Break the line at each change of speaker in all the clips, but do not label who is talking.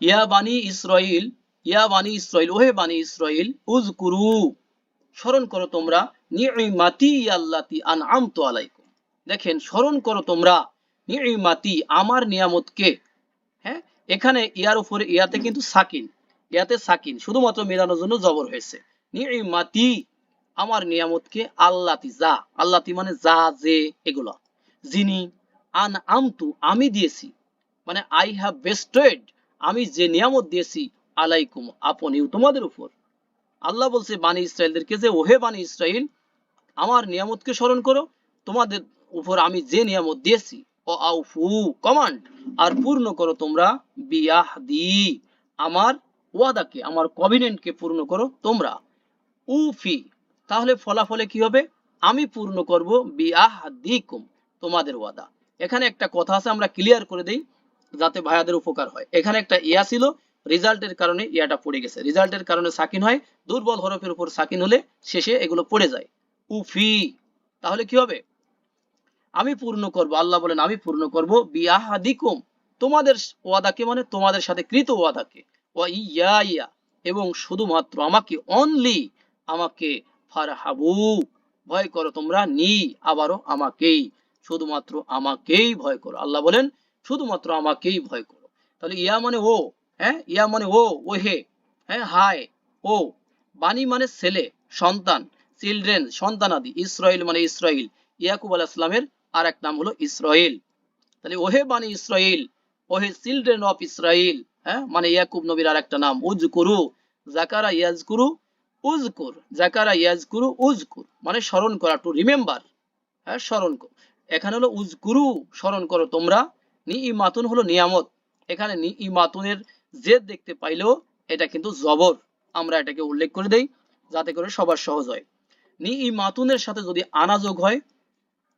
ইয়া বানি ইসরাইল ইয়া বানি ইসরাইল ওহে বানি ইসরাইল উজকুরু স্মরণ করো তোমরা নিমাতি আল্লাতি আনআমতু আলাইকুম। দেখেন, স্মরণ করো তোমরা নিমাতি আমার নিয়ামতকে। হ্যাঁ? এখানে ইয়ার উপরে ইয়াতে কিন্তু সাকিন, ইয়াতে সাকিন, শুধুমাত্র মেলানোর জন্য জবর হয়েছে। নিমাতি আমার নিয়ামতকে আল্লাতি যা, আল্লাতি মানে যা, যে, এগুলো। যিনি আন আমতু আমি দিয়েছি মানে আই হ্যাভ বেস্টেড আমি যে নিয়ামত দিয়েছি, আলাইকুম আপনিও তোমাদের উপর। আল্লাহ বলছে, বানি ইসরায়েলদেরকে যে, ওহে বানি ইসরায়েল আমার নিয়ামতকে স্মরণ করো, তোমাদের উপর আমি যে নিয়ামত দিয়েছি ও আউফু কমান্ড, আর পূর্ণ করো তোমরা বিয়াহ দি আমার ওয়াদাকে, আমার কভিনেন্টকে পূর্ণ করো তোমরা। উফি, তাহলে ফলাফলে কি হবে? আমি পূর্ণ করব বিয়াহ দিকুম তোমাদের ওয়াদা। এখানে একটা কথা আছে, আমরা ক্লিয়ার করে দেই। যাতে ভাইয়াদের উপকার হয়। এখানে একটা ইয়া ছিল রেজাল্টের কারণে ইয়াটা পড়ে গেছে। রেজাল্টের কারণে সাকিন হয়, দুর্বল হরফের উপর সাকিন হলে শেষে এগুলো পড়ে যায়। উফি! তাহলে কি হবে? আমি পূর্ণ করব, আল্লাহ বলেন, আমি পূর্ণ করব বিয়াহাদিকুম। তোমাদের ওয়াদাকে মানে তোমাদের সাথে কৃত ওয়াদাকে। ওয়া ইয়া ইয়া এবং শুধুমাত্র আমাকে অনলি আমাকে ফারহাবু। ভয় করো তোমরা, নি, আবারও আমাকেই। শুধুমাত্র আমাকেই ভয় করো। আল্লাহ বলেন শুধুমাত্র আমাকেই ভয় করো। তাহলে ইয়া মানে ও হ্যাঁ? ইয়া মানে ও ও হে হ্যাঁ? হায়, ও। বাণী মানে ছেলে, সন্তান, চিলড্রেন সন্তানাদি ইসরায়েল মানে ইসরায়েল ইয়াকুব আলাহ ইসলামের আর এক নাম হলো ইসরায়েল তাহলে ওহে বাণী ইসরায়েল ওহে চিলড্রেন অফ ইসরায়েল হ্যাঁ? মানে ইয়াকুব নবীর আর একটা নাম উজ করু জাকারা ইয়াজ করু উজকুর জাকারা ইয়াজ করু উজকুর মানে স্মরণ করা টু রিমেম্বার হ্যাঁ? স্মরণ করো। এখানে হলো উজ উজকুরু স্মরণ করো তোমরা। নি ইমাতুন হলো নিয়ামত। এখানে নি ইমাতুনের জেদ দেখতে পাইলেও এটা কিন্তু জবর। আমরা এটাকে উল্লেখ করে দেই, যাতে করে সবার সহজ হয়। নি ইমাতুনের সাথে যদি আনাযোগ হয়,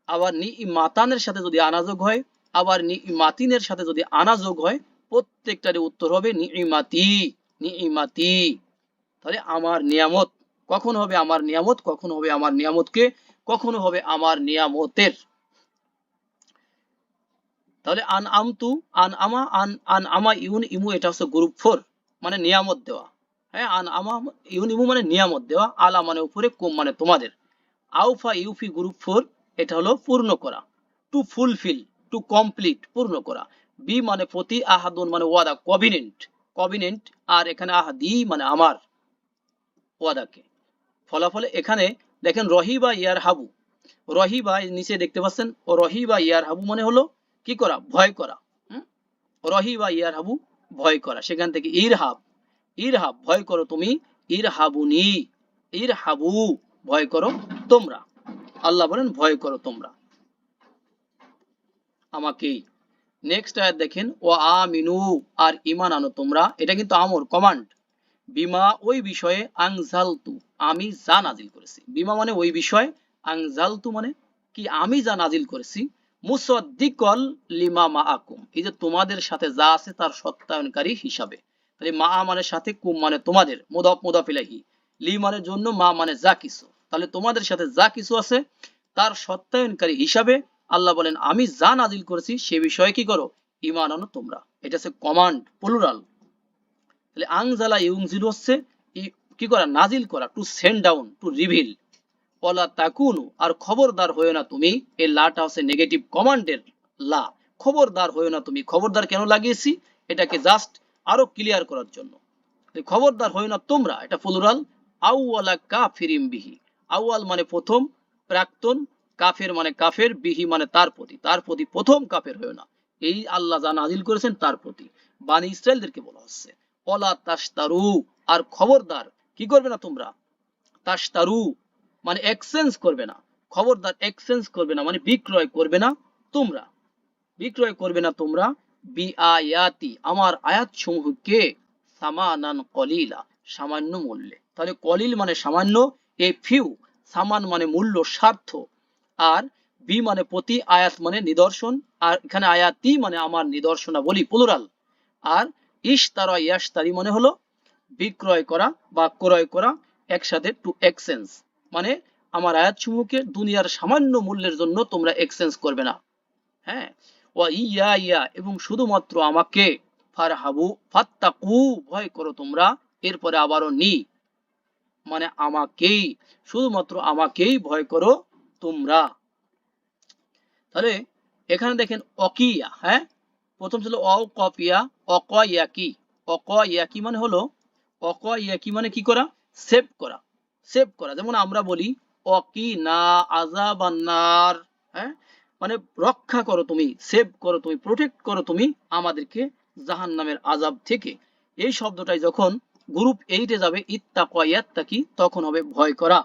আবার নি ইমাতানের সাথে যদি আনাযোগ হয়, আবার নি ইমাতিনের সাথে যদি আনাযোগ হয়, প্রত্যেকটারই উত্তর হবে নি ইমাতি নি ইমাতি তাহলে আমার নিয়ামত কখন হবে আমার নিয়ামত, কখন হবে আমার নিয়ামতকে, কখনো হবে আমার নিয়ামতের? তাহলে আন আমতু, আন আমা, আন আন আমা ইউন ইমু, এটা হচ্ছে গ্রুপ ফোর মানে নিয়ামত দেওয়া। হ্যাঁ আন আমা, ইউন ইমু মানে নিয়ামত দেওয়া, আলা মানে উপরে, কুম মানে তোমাদের। আউফা ইউফি গ্রুপ ফোর এটা হলো পূর্ণ করা। টু ফুলফিল টু কমপ্লিট পূর্ণ করা। বি মানে প্রতি আহাদুন মানে ওয়াদা কভিনেন্ট কভিনেন্ট আর এখানে আহাদি মানে আমার ওয়াদাকে। ফলাফলে এখানে, দেখেন রহিবা ইয়ার হাবু রহিবা, নিচে দেখতে পাচ্ছেন, ও রহিবা ইয়ার হাবু মানে হলো কি করা? ভয় করা। হুম? রহিবা ইয়ার হাবু ভয় করা। সেখান থেকে ইরহাব। ইরহাব ভয় করো তুমি। ইরহাবুনি। ইরহাবু ভয় করো তোমরা। আল্লাহ বলেন ভয় করো তোমরা। আমাকেই নেক্সট আয়াত দেখেন ও আমিনু আর ইমান আনো তোমরা। এটা কিন্তু আমর কমান্ড বিমা ওই বিষয়ে আংজালতু আমি যা নাজিল করেছি। বিমা মানে ওই বিষয় আংজালতু মানে কি? আমি যা নাজিল করেছি। মুসাদ্দিকল লিমা মা আকুম এই যে তোমাদের সাথে যা আছে তার সত্যায়নকারী হিসাবে। তাহলে মা মানে সাথে, কুম মানে তোমাদের। মুদাফ মুদাফিলাহি লি মানে জন্য, মা মানে যা কিছু। তাহলে তোমাদের সাথে যা কিছু আছে তার সত্যায়নকারী হিসাবে আল্লাহ বলেন, আমি যা নাজিল করেছি সে বিষয়ে কি করো? ইমান আনো তোমরা। এটা হচ্ছে কমান্ড প্লুরাল তাহলে আংজালা ইউংজিল হচ্ছে কি করা? নাজিল করা to send down to reveal OLA তাকুনু, আর খবরদার হয়েও না তুমি। এই লাটা হচ্ছে নেগেটিভ কমান্ডের লা। খবরদার হয়েও না তুমি। খবরদার কেন লাগিয়েছি? এটাকে জাস্ট আরও ক্লিয়ার করার জন্য। খবরদার হয়েও না তোমরা, এটা ফুলুরাল আউওয়ালা কাফিরিম বিহি। আউয়াল মানে প্রথম, প্রাক্তন, কাফের মানে কাফের, বিহি মানে তার প্রতি। তার প্রতি প্রথম কাফের হয়েও না। এই আল্লাহ যা নাজিল করেছেন তার প্রতি। বানি ইসরায়েলদেরকে বলা হচ্ছে অলা তাস্তারু আর খবরদার কি করবে না তোমরা? তাস্তারু মানে এক্সচেঞ্জ করবে না। খবরদার এক্সচেঞ্জ করবে না মানে বিক্রয় করবে না তোমরা। বিক্রয় করবে না তোমরা। বি আয়াতি আমার আয়াত সমূহকে সামানান কলিলা, সামান্য মূল্যে। তাহলে কলিল মানে সামান্য, এ ফিউ, সামান মানে মূল্য, স্বার্থ। আর বি মানে প্রতি, আয়াত মানে নিদর্শন। আর এখানে আয়াতি মানে আমার নিদর্শনা বলি প্লুরাল আর ইশতারা, ইয়াশতারি মানে হলো বিক্রয় করা বা ক্রয় করা একসাথে টু এক্সচেঞ্জ মানে আমার আয়াতসমূহকে দুনিয়ার সামান্য মূল্যের জন্য তোমরা এক্সচেঞ্জ করবে না। হ্যাঁ? ও ইয়া ইয়া এবং শুধুমাত্র আমাকে, ফারহাবু, ফাত্তাকু, ভয় করো তোমরা, এরপরে আবারও নি। মানে আমাকেই, শুধুমাত্র আমাকেই ভয় করো তোমরা। তাহলে এখানে দেখেন অকিয়া হ্যাঁ? প্রথম ছিল অ কপিয়া অকয়াকি অকয়াকি মানে হলো? অকয়াকি মানে কি করা? সেভ করা। সেভ করা। যেমন আমরা বলি অকি না আজাবান্নার হ্যাঁ? মানে রক্ষা করো তুমি সেভ করো তুমি প্রোটেক্ট করো তুমি আমাদেরকে জাহান নামের আজাব থেকে। এই শব্দটাই যখন গ্রুপ এইটে যাবে ইত্তা কয়াত্তাকি তখন হবে ভয় করা।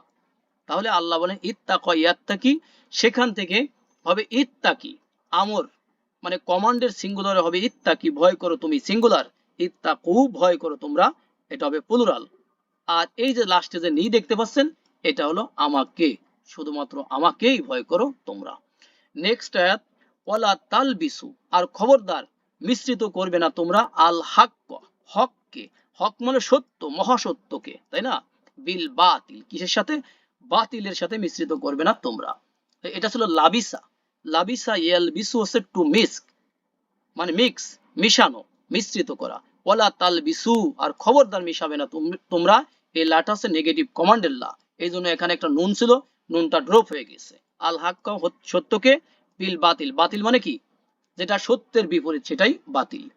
তাহলে আল্লাহ বলেন ইত্তা কয়াত্তাকি সেখান থেকে হবে ইত্তাকি, আমর। মানে কমান্ডের সিঙ্গুলারে হবে ইত্তাকি, ভয় করো তুমি, সিঙ্গুলার। ইত্তাকু, ভয় করো তোমরা, এটা হবে প্লুরাল আর এই যে লাস্টে যে নি দেখতে পাচ্ছেন, এটা হলো আমাকে। শুধুমাত্র আমাকেই ভয় করো তোমরা। নেক্সট আয়াত, ওয়ালা তালবিসু আর খবরদার, মিশ্রিত করবে না তোমরা আল হাক হককে। হক মানে সত্য, মহাসত্যকে, তাই না? বিল বাতিল, কিসের সাথে? বাতিলের সাথে মিশ্রিত করবে না তোমরা। এটা ছিল লাবিসা। লাবিসা ইয়াল বিসু হচ্ছে টু মিক্স মানে মিক্স মিশানো, মিশ্রিত করা। ওয়ালা তাল বিসু আর খবরদার মিশাবে না তোমরা এই লাটা হচ্ছে নেগেটিভ কমান্ডের লা। এই জন্য এখানে একটা নুন ছিল, নুনটা ড্রপ হয়ে গেছে। আল হাক্কা সত্যকে বিল বাতিল। বাতিল মানে কি? যেটা সত্যের বিপরীত, সেটাই বাতিল।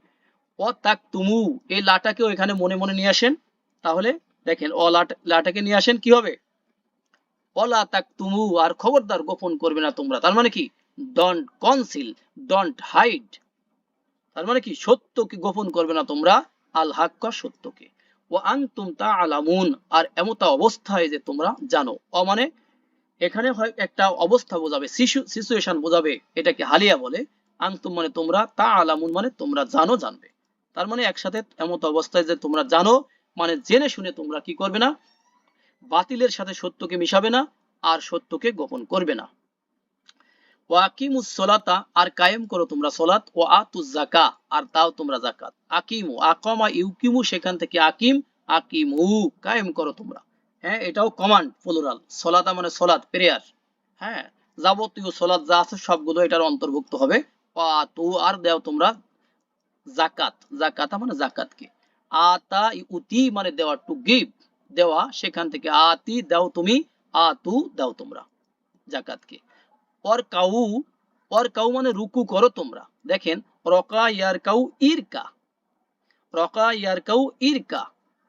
ও তাক তুমু এই লাটাকেও এখানে মনে মনে নিয়ে আসেন। তাহলে দেখেন, অ লাট- লাটাকে নিয়ে আসেন, কি হবে? অলা তাক তুমু আর খবরদার গোপন করবে না তোমরা। তার মানে কি? ডন্ট কনসিল ডন্ট হাইড তার মানে কি? সত্যকে গোপন করবে না তোমরা। আল হাক্কা সত্যকে। আর এমতা অবস্থায় যে তোমরা জানো। মানে এখানে হয় একটা অবস্থা বোঝাবে শিশু সিচুয়েশন বোঝাবে, এটাকে হালিয়া বলে। আনতুম মানে তোমরা তা আলামুন মানে তোমরা জানো, জানবে। তার মানে একসাথে এমত অবস্থায় যে তোমরা জানো মানে জেনে শুনে তোমরা কি করবে না? বাতিলের সাথে সত্যকে মিশাবে না, আর সত্যকে গোপন করবে না। ওয়াকিমুস সলাতা, আর কায়েম করো তোমরা সলাত। ও আতুজ জাকা আর তাও তোমরা জাকাত আকিমু, আকমা ইউকিমু, সেখান থেকে আকিম, আকিমু, কায়েম করো তোমরা। হ্যাঁ এটাও কমান্ড সলাতা মানে সলাত প্রেয়ার হ্যাঁ যাবতীয় যা আছে সবগুলো এটার অন্তর্ভুক্ত হবে। আর দেও তোমরা জাকাত জাকাতা মানে জাকাতকে আতা উতি মানে দেওয়া টু গিভ দেওয়া, সেখান থেকে আতি দাও তুমি, আতু দাও তোমরা জাকাতকে অর কাউ মানে রুকু করো তোমরা। দেখেন, রকা ইয়ার ইরকা। রকা ইয়ার ইরকা।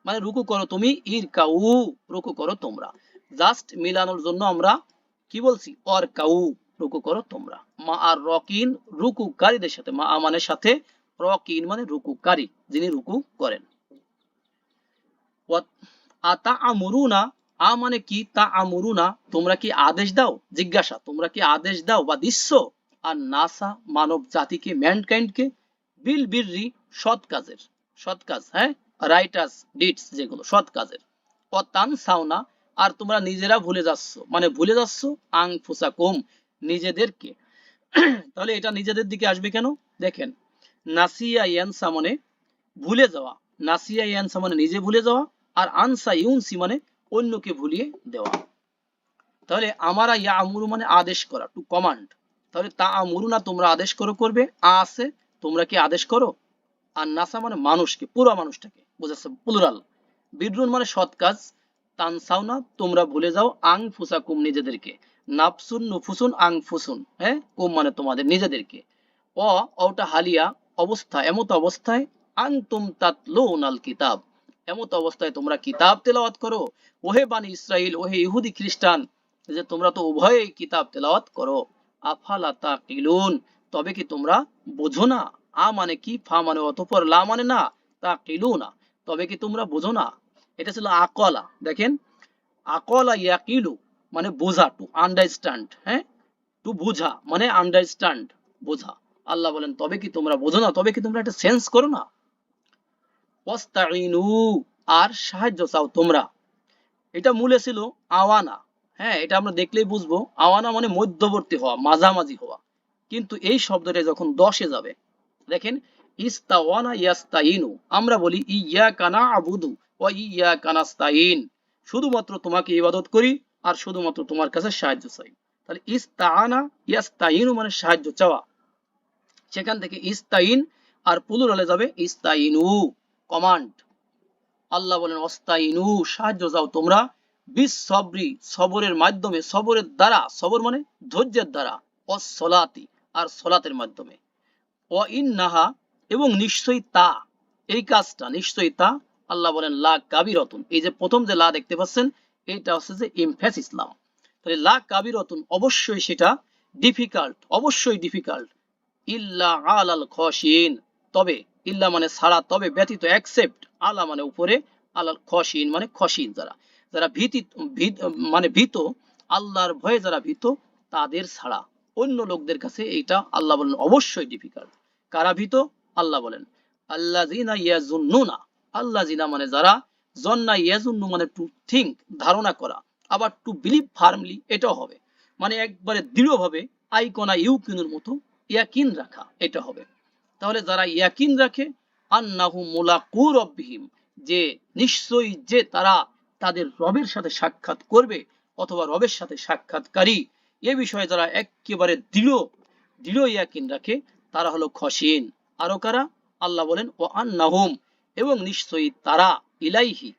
মানে রুকু করো তুমি, ইরকাউ, রুকু করো তোমরা। জাস্ট মিলানোর জন্য আমরা কি বলছি? অর কাউ রুকু করো তোমরা। মা আর রকিন রুকুকারীদের সাথে, মা আমানের সাথে, রকিন মানে রুকুকারী, যিনি রুকু করেন। আতা আমরুনা আ মানে কি? তা আমরুনা, তোমরা কি আদেশ দাও? জিজ্ঞাসা, তোমরা কি আদেশ দাও বা দিচ্ছ? আর নাসা, মানব জাতিকে ম্যানকাইন্ডকে বিল বিররি সৎ কাজের, সৎ কাজ হ্যাঁ? রাইটাস ডিটস যেগুলো, সৎ কাজের। অতান সাওনা, আর তোমরা নিজেরা ভুলে যাচ্ছ। মানে ভুলে যাচ্ছ? আং ফুসাকুম নিজেদেরকে। তাহলে এটা নিজেদের দিকে আসবে কেন? দেখেন, নাসিয়া ইয়ানসা মানে ভুলে যাওয়া। নাসিয়া ইয়ানসা মানে নিজে ভুলে যাওয়া, আর আনসা ইউনসি মানে অন্যকে ভুলিয়ে দেওয়া। তাহলে আমারা ইয়া আমুরু মানে আদেশ করা টু কমান্ড তাহলে তা আমুরু না তোমরা আদেশ করো, করবে। আ আছে, তোমরা কি আদেশ করো? আর নাসা মানে মানুষকে, পুরো মানুষটাকে। বোঝাচ্ছে প্লুরাল বিদ্রুন মানে সৎ কাজ। তানসাও না তোমরা ভুলে যাও আং ফুসা কুম নিজেদেরকে। নাফসুন, নুফুসুন আং ফুসুন হ্যাঁ? কুম মানে তোমাদের নিজেদেরকে। অ অটা হালিয়া, অবস্থা, এমত অবস্থায় আং তুম তাতলুন আল কিতাব। এমত অবস্থায় তোমরা কিতাব তেলাওয়াত করো। ওহে বানি ইসরাইল ওহে ইহুদি খ্রিস্টান, যে তোমরা তো উভয়েই কিতাব তেলাওয়াত করো। আফালা তাকিলুন, তবে কি তোমরা বোঝো না? আ মানে কি, ফা মানে অতঃপর, লা মানে না? তা কিলু না তবে কি তোমরা বোঝো না? এটা ছিল আকলা। দেখেন, আকলা ইয়াকিলু মানে বোঝা টু আন্ডারস্ট্যান্ড হ্যাঁ? টু বোঝা মানে আন্ডারস্ট্যান্ড বোঝা। আল্লাহ বলেন, তবে কি তোমরা বোঝো না? তবে কি তোমরা একটা সেন্স করো না? আর সাহায্য চাও তোমরা। এটা মূলে ছিল আওয়ানা। হ্যাঁ এটা আমরা দেখলেই বুঝব। আওয়ানা মানে মধ্যবর্তী হওয়া, মাঝামাঝি হওয়া। কিন্তু এই শব্দটা যখন দশে যাবে, দেখেন, ইস্তাওয়ানা ইয়াস্তাইনু আমরা বলি ইয়া কানা আবুদু ও ইয়া কানাস্তাইন শুধুমাত্র তোমাকে ইবাদত করি, আর শুধুমাত্র তোমার কাছে সাহায্য চাই। তাহলে ইস্তাআনা ইয়াস্তাইনু মানে সাহায্য চাওয়া। সেখান থেকে ইস্তাইন আর পুলুরালে যাবে ইস্তাইনু কমান্ড আল্লাহ বলেন, অস্তাইনু, সাহায্য যাও তোমরা সবরি সবরের মাধ্যমে, সবরের দ্বারা, সবর মানে ধৈর্যের দ্বারা, অসলাতি, আর সলাতের মাধ্যমে। ও ইন্নাহা এবং নিশ্চয়ই তা, এই কাজটা, নিশ্চয়ই তা, আল্লাহ বলেন, লা কাবিরতুন। এই যে প্রথম যে লা দেখতে পাচ্ছেন, এটা হচ্ছে যে ইমফেস ইসলাম তাহলে লা কাবিরতুন, অবশ্যই সেটা ডিফিকাল্ট অবশ্যই ডিফিকাল্ট ইল্লা আল খসিন তবে ইল্লা মানে ছাড়া, তবে ব্যতীত অ্যাকসেপ্ট আলা মানে উপরে আলাল খসিন মানে খসিন যারা। যারা ভীতি মানে ভীত, আল্লাহর ভয়ে যারা ভীত, তাদের ছাড়া। অন্য লোকদের কাছে এইটা আল্লাহ বলেন অবশ্যই ডিফিকাল্ট কারা ভীত? আল্লাহ বলেন। আল্লাহ জিনা ইয়াজুন্নুনা আল্লাহ জিনা মানে যারা জন্না ইয়াজুন্নু মানে টু থিঙ্ক ধারণা করা। আবার টু বিলিভ ফার্মলি এটাও হবে। মানে একবারে দৃঢ়ভাবে, আইকনা ইউকিনুর মতো ইয়াকিন রাখা, এটা হবে। তাহলে যারা ইয়াকিন রাখে, আন্নাহু মুলাকু রব্বিহিম, যে নিশ্চয়ই যে তারা তাদের রবের সাথে সাক্ষাৎ করবে অথবা রবের সাথে সাক্ষাৎকারী, এ বিষয়ে যারা একেবারে দৃঢ় দৃঢ় ইয়াকিন রাখে, তারা হলো খসিন। আরও কারা? আল্লাহ বলেন ও আন্নাহুম এবং নিশ্চয়ই তারা ইলাইহি।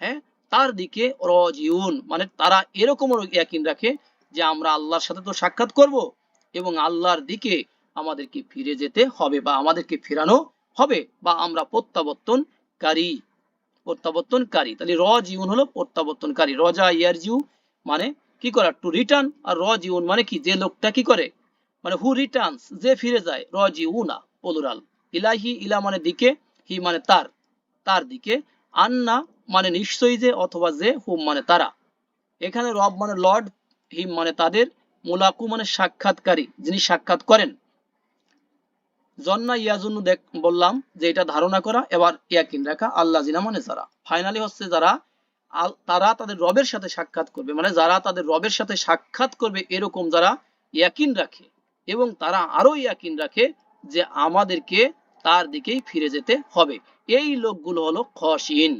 হ্যাঁ? তার দিকে রজিউন মানে তারা এরকম ইয়াকিন রাখে যে আমরা আল্লাহর সাথে তো সাক্ষাৎ করব এবং আল্লাহর দিকে আমাদেরকে ফিরে যেতে হবে বা আমাদেরকে ফেরানো হবে বা আমরা প্রত্যাবর্তনকারী প্রত্যাবর্তনকারী। তাহলে রজিউন হলো প্রত্যাবর্তনকারী। রজা ইয়ারজিউ মানে কি করা? টু রিটার্ন আর রজিউন মানে কি? যে লোকটা কি করে? মানে হু রিটার্নস যে ফিরে যায়। রজিউনা পলুরাল ইলাহি, ইলা মানে দিকে, হি মানে তার। তার দিকে। আন্না মানে নিশ্চয়ই যে অথবা যে, হুম মানে তারা। এখানে রব মানে লর্ড, হিম মানে তাদের। মুলাকু মানে সাক্ষাৎকারী। যিনি সাক্ষাৎ করেন। জন্না ইয়াজুন্নু দেখ, বললাম যে এটা ধারণা করা, এবার ইয়াকিন রাখা আল্লাহ জিনা মানে যারা। ফাইনালি হচ্ছে যারা তারা তাদের রবের সাথে সাক্ষাৎ করবে। মানে যারা তাদের রবের সাথে সাক্ষাৎ করবে এরকম যারা ইয়াকিন রাখে, এবং তারা আরও ইয়াকিন রাখে যে আমাদেরকে তার দিকেই ফিরে যেতে হবে। এই লোকগুলো হলো খসিন।